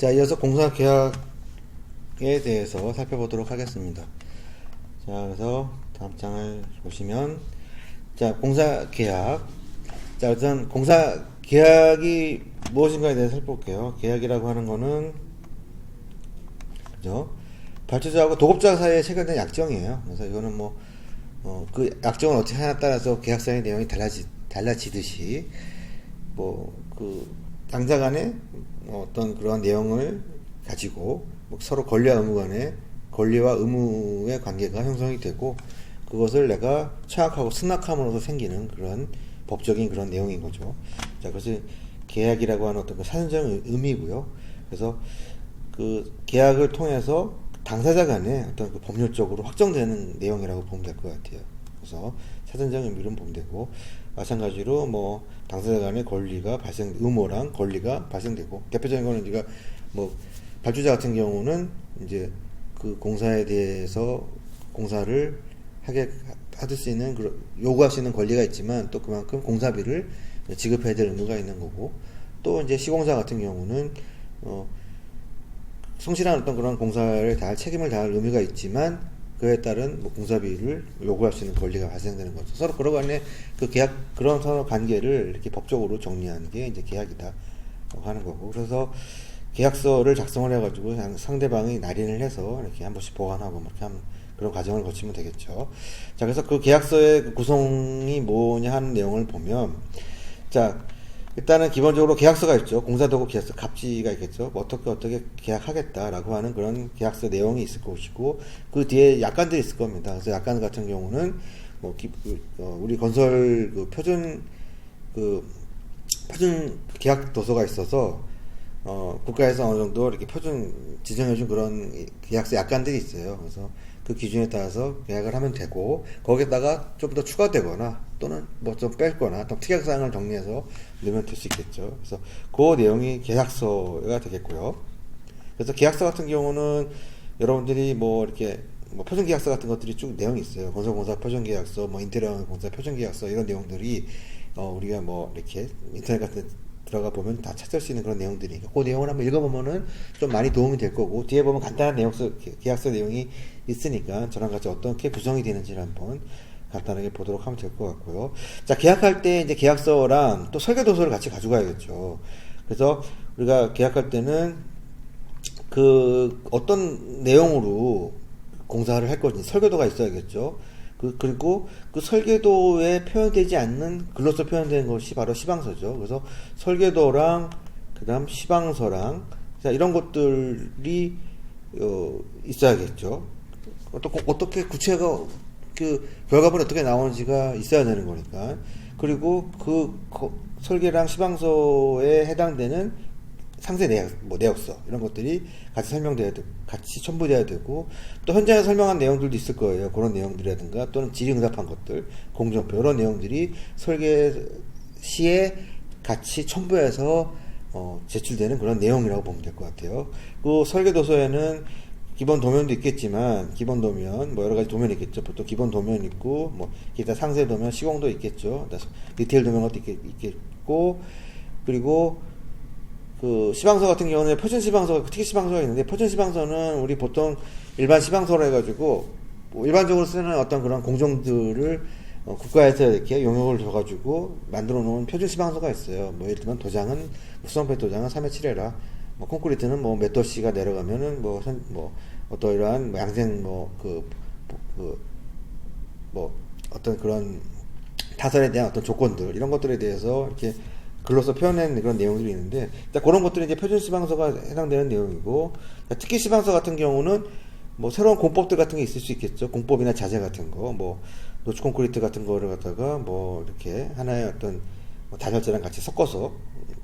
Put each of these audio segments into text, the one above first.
자, 이어서 공사 계약에 대해서 살펴보도록 하겠습니다. 자, 그래서 다음 장을 보시면, 자, 공사 계약. 자, 우선 공사 계약이 무엇인가에 대해서 살펴볼게요. 계약이라고 하는 거는, 그죠? 발주자하고 도급자 사이에 체결된 약정이에요. 그래서 이거는 뭐, 어, 그 약정을 어떻게 하냐에 따라서 계약서의 내용이 달라지, 달라지듯이, 뭐, 그, 당사 간에 어떤 그러한 내용을 가지고 뭐 서로 권리와 의무 간에 권리와 의무의 관계가 형성이 되고 그것을 내가 취약하고 승낙함으로써 생기는 그런 법적인 그런 내용인 거죠. 자, 그래서 계약이라고 하는 어떤 그 사전적 의미고요. 그래서 그 계약을 통해서 당사자 간에 어떤 그 법률적으로 확정되는 내용이라고 보면 될 것 같아요. 그래서 사전적 의미로 보면 되고 마찬가지로 뭐 당사자 간의 권리가 발생 의무랑 권리가 발생되고 대표적인 거는 우리가 뭐 발주자 같은 경우는 이제 그 공사에 대해서 공사를 하게 받을 수 있는 그런 요구할 수 있는 권리가 있지만 또 그만큼 공사비를 지급해야 될 의무가 있는 거고 또 이제 시공사 같은 경우는 어 성실한 어떤 그런 공사를 다할 책임을 다할 의무가 있지만 그에 따른 뭐 공사비를 요구할 수 있는 권리가 발생되는 거죠. 서로 그러 간에 그 계약 그런 서로 관계를 이렇게 법적으로 정리하는 게 이제 계약이다 하는 거고 그래서 계약서를 작성을 해가지고 상대방이 날인을 해서 이렇게 한 번씩 보관하고 뭐 이렇게 하는 그런 과정을 거치면 되겠죠. 자 그래서 그 계약서의 그 구성이 뭐냐 하는 내용을 보면 자 일단은 기본적으로 계약서가 있죠. 공사도구 계약서 갑지가 있겠죠. 뭐 어떻게 어떻게 계약하겠다라고 하는 그런 계약서 내용이 있을 것이고 그 뒤에 약관들이 있을 겁니다. 그래서 약관 같은 경우는 뭐 기, 그, 어, 우리 건설 그 표준 그 표준 계약 도서가 있어서 어, 국가에서 어느 정도 이렇게 표준 지정해준 그런 계약서 약관들이 있어요. 그래서 그 기준에 따라서 계약을 하면 되고 거기에다가 좀 더 추가되거나 또는 뭐 좀 뺄거나 또 특약사항을 정리해서 넣으면 될 수 있겠죠. 그래서 그 내용이 계약서가 되겠고요. 그래서 계약서 같은 경우는 여러분들이 뭐 이렇게 뭐 표준 계약서 같은 것들이 쭉 내용이 있어요. 건설공사 표준 계약서, 뭐 인테리어 공사 표준 계약서 이런 내용들이 어 우리가 뭐 이렇게 인터넷 같은 들어가 보면 다 찾을 수 있는 그런 내용들이니까 그 내용을 한번 읽어보면은 좀 많이 도움이 될 거고 뒤에 보면 간단한 내용서 계약서 내용이 있으니까 저랑 같이 어떻게 구성이 되는지를 한번 간단하게 보도록 하면 될 것 같고요. 자 계약할 때 이제 계약서랑 또 설계 도서를 같이 가져가야겠죠. 그래서 우리가 계약할 때는 그 어떤 내용으로 공사를 할 건지 설계도가 있어야겠죠. 그, 그리고 그 설계도에 표현되지 않는 글로서 표현된 것이 바로 시방서죠. 그래서 설계도랑 그 다음 시방서랑 자, 이런 것들이 어, 있어야겠죠. 어떻게, 어떻게 구체가 그 결과물이 어떻게 나오는지가 있어야 되는 거니까. 그리고 그 거, 설계랑 시방서에 해당되는 상세 내역, 뭐 내역서 이런 것들이 같이 설명돼야 되고 같이 첨부돼야 되고 또 현장에 설명한 내용들도 있을 거예요. 그런 내용들이라든가 또는 질의응답한 것들, 공정표 이런 내용들이 설계 시에 같이 첨부해서 어, 제출되는 그런 내용이라고 보면 될 것 같아요. 그 설계 도서에는 기본 도면도 있겠지만 기본 도면 뭐 여러 가지 도면이 있겠죠. 보통 기본 도면 있고 뭐 기타 상세 도면, 시공도 있겠죠. 디테일 도면 것도 있겠고 그리고 그 시방서 같은 경우는 표준 시방서, 특히 시방서가 있는데 표준 시방서는 우리 보통 일반 시방서로 해가지고 뭐 일반적으로 쓰는 어떤 그런 공정들을 어, 국가에서 이렇게 용역을 줘가지고 만들어 놓은 표준 시방서가 있어요. 뭐 예를 들면 도장은 수성패 도장은 3회 7회라, 뭐 콘크리트는 뭐 몇 도씨가 내려가면은 뭐, 선, 뭐 어떤 이러한 뭐 양생 뭐그 그, 뭐 어떤 그런 타설에 대한 어떤 조건들 이런 것들에 대해서 이렇게 글로서 표현한 그런 내용들이 있는데 자, 그런 것들이 이제 표준 시방서가 해당되는 내용이고 자, 특히 시방서 같은 경우는 뭐 새로운 공법들 같은 게 있을 수 있겠죠. 공법이나 자재 같은 거뭐 노출 콘크리트 같은 거를 갖다가 뭐 이렇게 하나의 어떤 뭐 단열재랑 같이 섞어서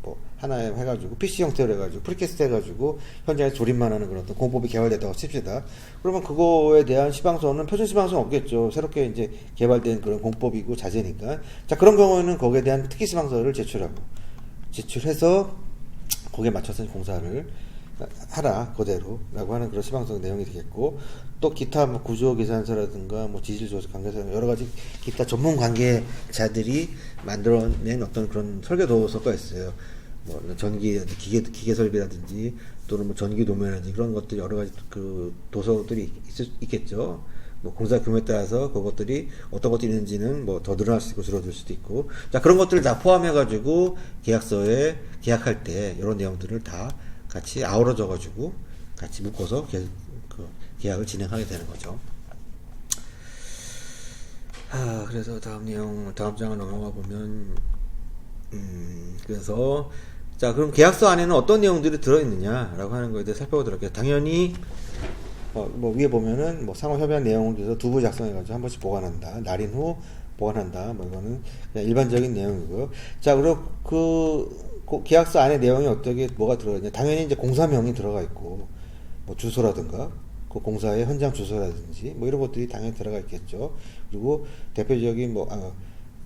뭐 하나에 해가지고 PC 형태로 해가지고 프리캐스트 해가지고 현장에 조립만 하는 그런 어떤 공법이 개발됐다고 칩시다. 그러면 그거에 대한 시방서는 표준 시방서는 없겠죠. 새롭게 이제 개발된 그런 공법이고 자재니까. 자 그런 경우에는 거기에 대한 특기 시방서를 제출하고 제출해서 거기에 맞춰서 공사를 하라 그대로라고 하는 그런 시방서 내용이 되겠고 또 기타 뭐 구조 계산서라든가 뭐 지질 조사 관계서 여러 가지 기타 전문 관계자들이 만들어낸 어떤 그런 설계 도서가 있어요. 뭐 전기 기계 기계 설비라든지 또는 뭐 전기 도면이라든지 그런 것들 여러 가지 그 도서들이 있, 있겠죠. 뭐 공사 규모에 따라서 그것들이 어떤 것들이 있는지는 뭐 더 늘어날 수도 있고 줄어들 수도 있고 자 그런 것들을 다 포함해 가지고 계약서에 계약할 때 이런 내용들을 다 같이 아우러져 가지고 같이 묶어서 계, 그 계약을 진행하게 되는 거죠. 아 그래서 다음 내용 다음 장을 넘어가 보면 음 그래서 자 그럼 계약서 안에는 어떤 내용들이 들어 있느냐라고 하는 거에 대해 살펴보도록 할게요. 당연히 어, 뭐 위에 보면은 뭐 상호 협약 내용을 위해서 두부 작성해 가지고 한 번씩 보관한다. 날인 후 보관한다. 뭐 이거는 그냥 일반적인 내용이고요. 자 그리고 그, 그 계약서 안에 내용이 어떻게 뭐가 들어있냐? 당연히 이제 공사명이 들어가 있고 뭐 주소라든가 그 공사의 현장 주소라든지 뭐 이런 것들이 당연히 들어가 있겠죠. 그리고 대표적인 뭐 아,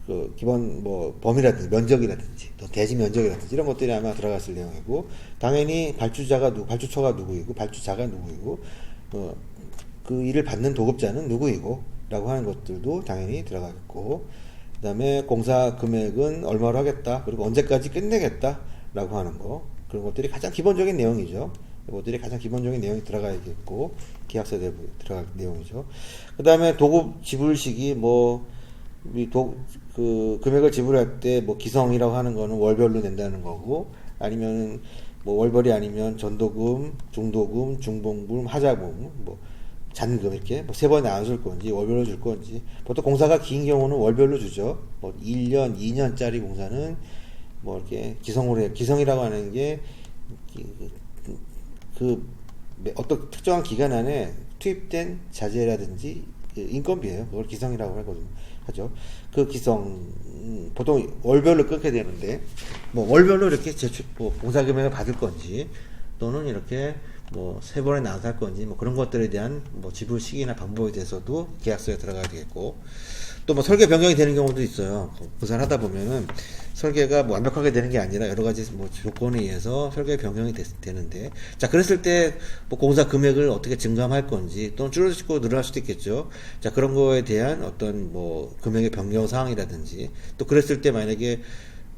그 기본 뭐 범위라든지 면적이라든지 또 대지 면적이라든지 이런 것들이 아마 들어갔을 내용이고 당연히 발주자가 누구 발주처가 누구이고 발주자가 누구이고 어, 그 일을 받는 도급자는 누구이고 라고 하는 것들도 당연히 들어가겠고 그 다음에 공사 금액은 얼마로 하겠다 그리고 언제까지 끝내겠다 라고 하는 거. 그런 것들이 가장 기본적인 내용이죠. 이것들이 가장 기본적인 내용이 들어가야겠고 계약서 에 들어갈 내용이죠. 그 다음에 도급 지불 시기 뭐 도, 그 금액을 지불할 때 뭐 기성이라고 하는 거는 월별로 낸다는 거고 아니면은 뭐 월벌이 아니면 전도금, 중도금, 중봉금, 하자금, 뭐 잔금 이렇게 뭐 세 번에 나눠줄 건지 월별로 줄 건지 보통 공사가 긴 경우는 월별로 주죠. 뭐 1년, 2년짜리 공사는 뭐 이렇게 기성으로 해. 기성이라고 하는 게 그 어떤 특정한 기간 안에 투입된 자재라든지 그 인건비예요. 그걸 기성이라고 하거든요. 하죠. 그 기성 음, 보통 월별로 끊게 되는데 뭐 월별로 이렇게 제출 뭐 공사 금액을 받을 건지 또는 이렇게 뭐 세 번에 할 건지 뭐 그런 것들에 대한 뭐 지불 시기나 방법에 대해서도 계약서에 들어가야 되겠고 또 뭐 설계 변경이 되는 경우도 있어요. 공사를 하다 보면은 설계가 뭐 완벽하게 되는 게 아니라 여러 가지 뭐 조건에 의해서 설계 변경이 되, 되는데 자 그랬을 때 뭐 공사 금액을 어떻게 증감할 건지 또는 줄어들고 늘어날 수도 있겠죠 자 그런 거에 대한 어떤 뭐 금액의 변경 사항이라든지 또 그랬을 때 만약에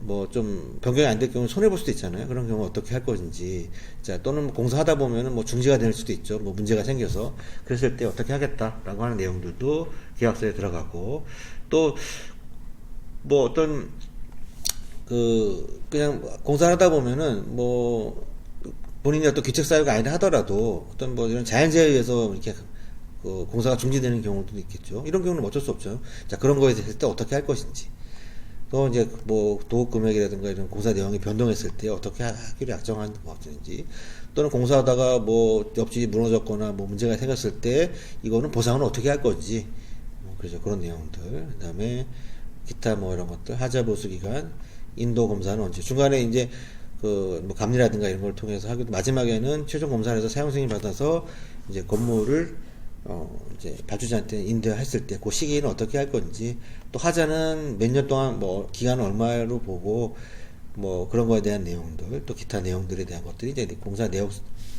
뭐 좀 변경이 안 될 경우 손해 볼 수도 있잖아요. 그런 경우 어떻게 할 것인지. 자 또는 뭐 공사하다 보면은 뭐 중지가 될 수도 있죠. 뭐 문제가 생겨서. 그랬을 때 어떻게 하겠다라고 하는 내용들도 계약서에 들어가고. 또 뭐 어떤 그 그냥 공사를 하다 보면은 뭐 본인이 어떤 규칙 사유가 아니다 하더라도 어떤 뭐 이런 자연재해에 의해서 이렇게 그 공사가 중지되는 경우도 있겠죠. 이런 경우는 어쩔 수 없죠. 자 그런 거에 대해서 때 어떻게 할 것인지 또 이제 뭐 도급 금액이라든가 이런 공사 내용이 변동했을 때 어떻게 하기로 약정한 것인지 또는 공사하다가 뭐 옆집이 무너졌거나 뭐 문제가 생겼을 때 이거는 보상은 어떻게 할 건지 뭐 그렇죠. 그런 내용들. 그다음에 기타 뭐 이런 것들 하자 보수 기간 인도 검사는 언제? 중간에 이제 그 뭐 감리라든가 이런 걸 통해서 하기도 마지막에는 최종 검사를 해서 사용 승인 받아서 이제 건물을 어 이제 발주자한테 인도했을 때 그 시기는 어떻게 할 건지 또 하자는 몇 년 동안 뭐 기간을 얼마로 보고 뭐 그런 거에 대한 내용들 또 기타 내용들에 대한 것들이 이제 공사 내용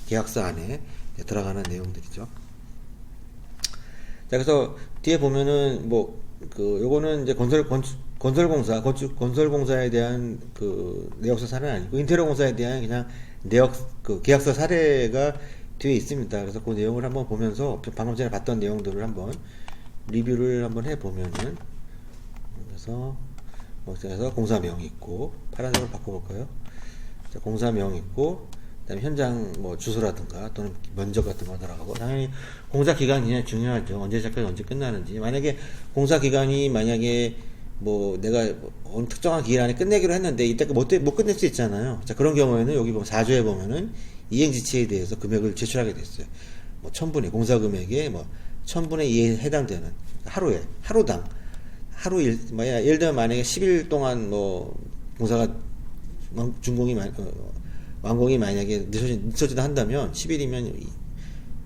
계약서 안에 들어가는 내용들이죠. 자 그래서 뒤에 보면은 뭐 그 요거는 이제 건설 건축 건설공사, 건축, 건설공사에 대한 그 내역서 사례는 아니고 인테리어 공사에 대한 그냥 내역 그 계약서 사례가 뒤에 있습니다. 그래서 그 내용을 한번 보면서 방금 전에 봤던 내용들을 한번 리뷰를 한번 해 보면은 그래서 뭐 그래서 공사명 있고 파란색으로 바꿔볼까요? 자, 공사명 있고 그다음에 현장 뭐 주소라든가 또는 면적 같은 거 들어가고 당연히 공사 기간이 중요하죠. 언제 시작해서 언제 끝나는지 만약에 공사 기간이 만약에 뭐 내가 어느 특정한 기일 안에 끝내기로 했는데 이때 못, 못 끝낼 수 있잖아요. 자, 그런 경우에는 여기 보면 4조에 보면은 이행지체에 대해서 금액을 제출하게 됐어요. 뭐, 천분의, 공사 금액에 뭐, 천분의 2에 해당되는 하루에, 하루당, 하루 일, 뭐야, 예를 들면 만약에 10일 동안 뭐, 공사가 준공이, 어, 완공이 만약에 늦어진, 늦어진다 한다면 10일이면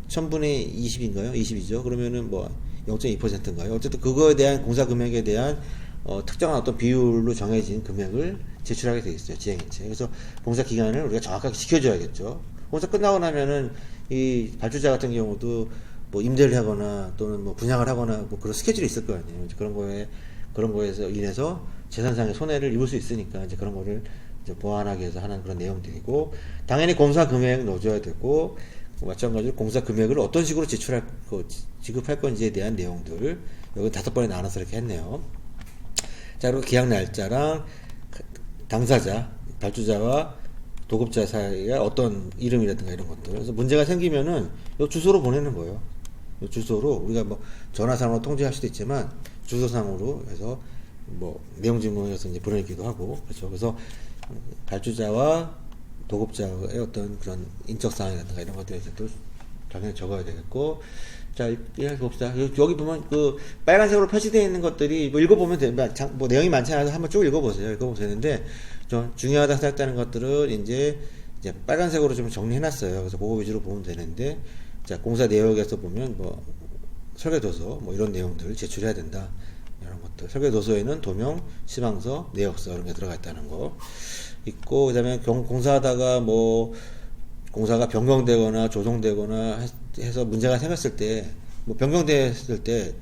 천분의 20인가요? 20이죠. 그러면은 뭐, 0.2%인가요? 어쨌든 그거에 대한 공사 금액에 대한 어, 특정한 어떤 비율로 정해진 금액을 제출하게 되어 있어요. 지행인체. 그래서 공사 기간을 우리가 정확하게 지켜줘야겠죠. 공사 끝나고 나면은 이 발주자 같은 경우도 뭐 임대를 하거나 또는 뭐 분양을 하거나 뭐 그런 스케줄이 있을 거 아니에요. 그런 거에 그런 거에서 인해서 재산상의 손해를 입을 수 있으니까 이제 그런 거를 이제 보완하기 위해서 하는 그런 내용들이고 당연히 공사 금액 넣어줘야 되고 마찬가지로 공사 금액을 어떤 식으로 지출할 그 지- 지급할 건지에 대한 내용들 여기 다섯 번에 나눠서 이렇게 했네요. 자 그리고 계약 날짜랑 그 당사자 발주자와 도급자 사이에 어떤 이름이라든가 이런 것들 그래서 문제가 생기면은 이 주소로 보내는 거예요. 이 주소로 우리가 뭐 전화상으로 통지할 수도 있지만 주소상으로 해서 뭐 내용 증명해서 이제 보내기도 하고 그렇죠. 그래서 발주자와 도급자의 어떤 그런 인적 사항이라든가 이런 것들에 대해서도 당연히 적어야 되겠고 자 일단 봅시다. 여기 여기 보면 그 빨간색으로 표시되어 있는 것들이 뭐 읽어보면 장- 뭐 내용이 많지 않아서 한번 쭉 읽어보세요. 읽어보면 되는데 좀 중요하다 생각되는 것들은 이제 이제 빨간색으로 좀 정리해놨어요. 그래서 그거 위주로 보면 되는데 자 공사 내역에서 보면 뭐 설계도서 뭐 이런 내용들을 제출해야 된다. 이런 것들. 설계도서에는 도명 시방서 내역서 이런 게 들어가 있다는 거 있고 그다음에 경- 공사하다가 뭐 공사가 변경되거나 조정되거나 해- 해서 문제가 생겼을 때, 뭐 변경됐을 때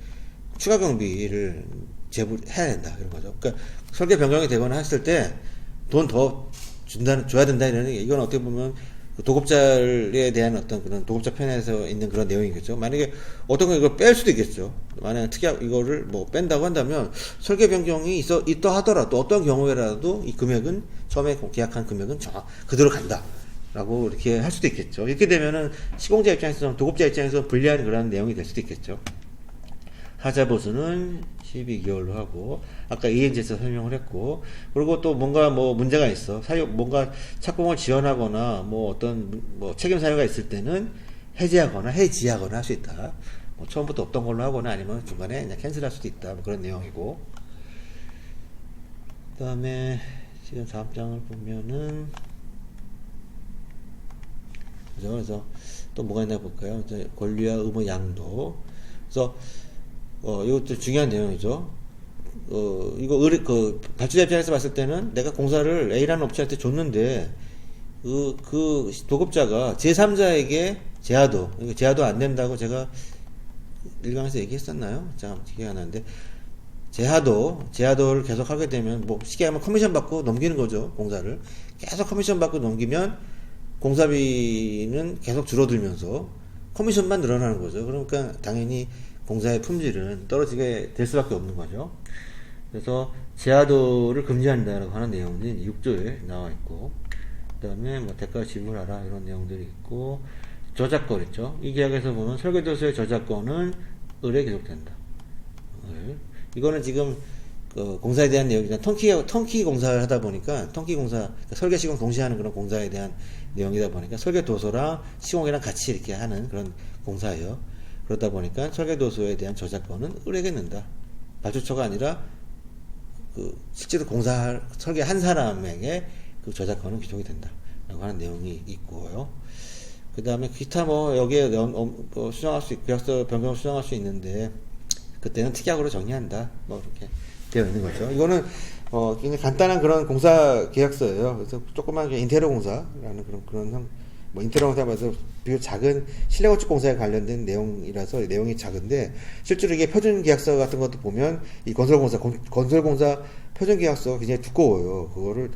추가 경비를 제불해야 된다 이런 거죠. 그러니까 설계 변경이 되거나 했을 때 돈 더 준다는 줘야 된다 이런 게 이건 어떻게 보면 그 도급자에 대한 어떤 그런 도급자 편에서 있는 그런 내용이겠죠. 만약에 어떤 거 이걸 뺄 수도 있겠죠. 만약에 특약 이거를 뭐 뺀다고 한다면 설계 변경이 있어 있다 하더라도 어떤 경우에라도 이 금액은 처음에 계약한 금액은 정확 그대로 간다. 라고 이렇게 할 수도 있겠죠. 이렇게 되면은 시공자 입장에서 도급자 입장에서 불리한 그런 내용이 될 수도 있겠죠. 하자 보수는 12개월로 하고 아까 이행제에서 설명을 했고 그리고 또 뭔가 뭐 문제가 있어 사유 뭔가 착공을 지연하거나 뭐 어떤 뭐 책임 사유가 있을 때는 해지하거나 해지하거나 할 수 있다. 뭐 처음부터 없던 걸로 하거나 아니면 중간에 그냥 캔슬할 수도 있다. 뭐 그런 내용이고 그다음에 지금 다음 장을 보면은 그죠? 그래서 또 뭐가 있나 볼까요? 이제 권리와 의무 양도. 그래서 어 이것도 중요한 내용이죠. 어 이거 의뢰 그 발주자 입장에서 봤을 때는 내가 공사를 A라는 업체한테 줬는데 그, 그 도급자가 제3자에게 제하도 제하도 안 된다고 제가 일강에서 얘기했었나요? 잠깐 기억이 안 나는데 제하도 제하도를 계속 하게 되면 뭐 쉽게 하면 커미션 받고 넘기는 거죠 공사를 계속 커미션 받고 넘기면 공사비는 계속 줄어들면서 커미션만 늘어나는 거죠. 그러니까 당연히 공사의 품질은 떨어지게 될 수밖에 없는 거죠. 그래서 제하도를 금지한다라고 하는 내용이 6조에 나와 있고, 그 다음에 뭐 대가 지불하라 이런 내용들이 있고, 저작권 있죠. 이 계약에서 보면 설계도서의 저작권은 기록된다. 을. 이거는 지금 그 공사에 대한 내용이나 턴키 턴키 공사를 하다 보니까 턴키 공사 그러니까 설계 시공 동시에 하는 그런 공사에 대한 내용이다 보니까 설계 도서랑 시공이랑 같이 이렇게 하는 그런 공사예요. 그러다 보니까 설계 도서에 대한 저작권은 을에게 는다. 발주처가 아니라 그 실제로 공사 설계 한 사람에게 그 저작권은 기록이 된다라고 하는 내용이 있고요. 그 다음에 기타 뭐 여기에 어, 수정할 수 있- 계약서 변경을 수정할 수 있는데 그때는 특약으로 정리한다. 뭐 이렇게 되어 있는 거죠. 이거는 어 굉장히 간단한 그런 공사 계약서예요. 그래서 조그만 인테리어 공사라는 그런 그런 형, 뭐 인테리어 공사에서 비교적 작은 실내 건축 공사에 관련된 내용이라서 내용이 작은데 실제로 이게 표준 계약서 같은 것도 보면 이 건설 공사 건설 공사 표준 계약서가 굉장히 두꺼워요. 그거를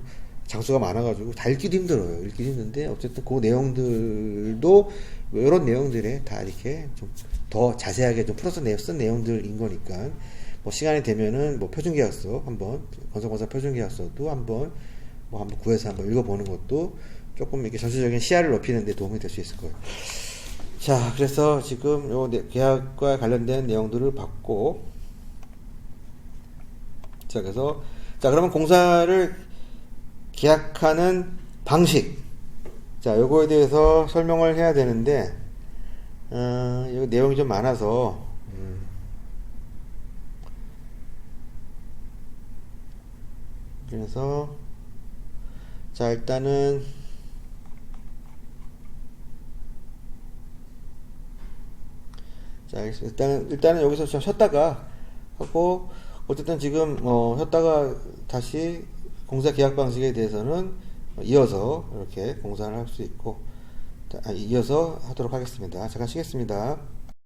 장수가 많아가지고 다 읽기도 힘들어요. 읽기 힘든데 어쨌든 그 내용들도 이런 내용들에 다 이렇게 좀 더 자세하게 좀 풀어서 내- 쓴 내용들인 거니까 뭐 시간이 되면은 뭐 표준 계약서 한번 건설공사 표준 계약서도 한번 뭐 한번 구해서 한번 읽어보는 것도 조금 이렇게 전체적인 시야를 높이는 데 도움이 될 수 있을 거예요. 자, 그래서 지금 요 내- 계약과 관련된 내용들을 봤고 자, 그래서 자, 그러면 공사를 계약하는 방식. 자, 요거에 대해서 설명을 해야 되는데, 어, 이 내용이 좀 많아서, 음, 그래서, 자, 일단은, 자, 알겠습니다. 일단은, 여기서 좀 쉬었다가 하고, 어쨌든 지금, 어, 쉬었다가 다시 공사 계약 방식에 대해서는 이어서 이렇게 공사를 할 수 있고, 자, 아, 이어서 하도록 하겠습니다. 잠깐 쉬겠습니다.